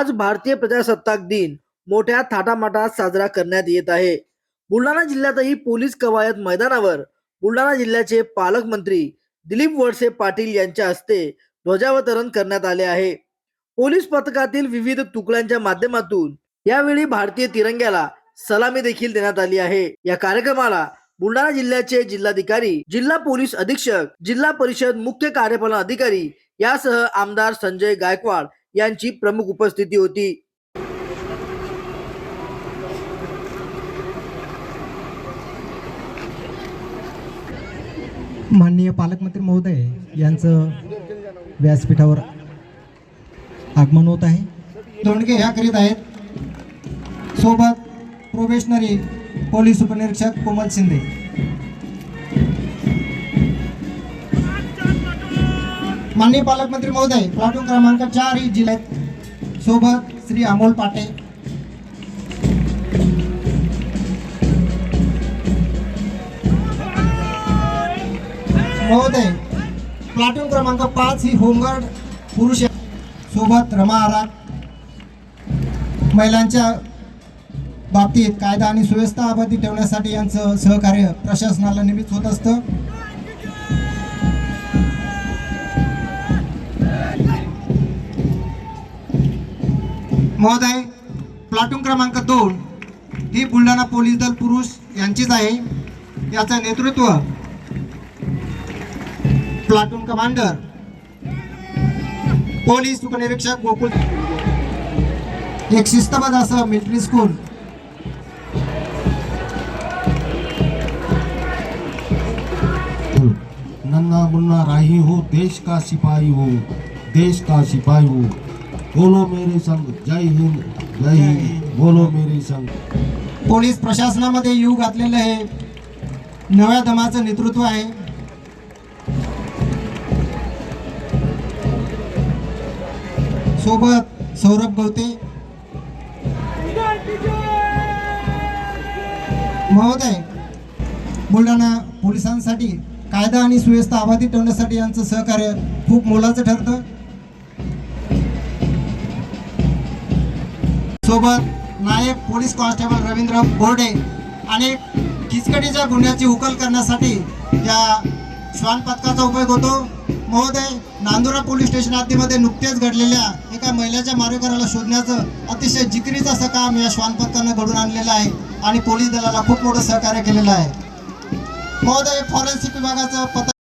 आज भारतीय प्रजासत्ताक दिन मोठ्या थाटामाटात साजरा करण्यात येत आहे. बुलढाणा जिल्ह्यातही पोलीस कवायत मैदानावर बुलढाणा जिल्ह्याचे पालकमंत्री दिलीप वळसे पाटील यांच्या हस्ते ध्वजावतरण करण्यात आले आहे. पोलीस पथकातील विविध तुकड्यांच्या माध्यमातून यावेळी भारतीय तिरंग्याला सलामी देखील देण्यात आली आहे. या कार्यक्रमाला बुलढाणा जिल्ह्याचे जिल्हाधिकारी जिल्हा पोलीस अधीक्षक जिल्हा परिषद मुख्य कार्यपालन अधिकारी यासह आमदार संजय गायकवाड यांची प्रमुख उपस्थिती होती. माननीय पालकमंत्री महोदय यांचं व्यासपीठावर आगमन होत आहे. दोंडगे ह्या करीत आहेत. सोबत प्रोबेशनरी पोलीस उपनिरीक्षक कोमल शिंदे. माननीय पालकमंत्री महोदय प्लाटून क्रमांक चार ही जिल्ह्यात सोबत श्री अमोल पाटे. महोदय प्लाटून क्रमांक पाच ही होमगार्ड पुरुष सोबत रमा आराग महिलांच्या बाबतीत कायदा आणि सुव्यवस्था अबाधित ठेवण्यासाठी यांचं सहकार्य प्रशासनाला नेहमीच होत असतं. महोदय प्लाटून क्रमांक दोन ही बुलढाणा पोलीस दल पुरुष यांचीच आहे. याचं नेतृत्व प्लाटून कमांडर पोलीस उपनिरीक्षक गोकुळ एक शिस्तबद्ध असं मिलिटरी स्कूल नन्ना मुन्ना राही हो देश का सिपाही हो देश का सिपाही हो. बोलो मेरे संग जय हिंद जय हिंद बोलो मेरे संग. पोलीस प्रशासनामध्ये येऊ घातलेलं हे नव्या दमाचं नेतृत्व आहे. सोबत सौरभ गवते. महोदय बुलढाणा पोलिसांसाठी कायदा आणि सुव्यवस्था अबाधित ठेवण्यासाठी यांचं सहकार्य खूप मोलाचं ठरतं. सोबत नायब पोलीस कॉन्स्टेबल रवींद्र बोर्डे आणि खिचकटीच्या गुन्ह्याची उकल करण्यासाठी या श्वान पथकाचा उपयोग होतो. महोदय नांदुरा पोलीस स्टेशन हद्दीमध्ये नुकत्याच घडलेल्या एका महिलेच्या मारेकऱ्याला शोधण्याचं अतिशय जिकरीचं असं काम या श्वान पथकानं घडून आणलेलं आहे आणि पोलीस दलाला खूप मोठं सहकार्य केलेलं आहे. महोदय फॉरेन्सिक विभागाचं पथक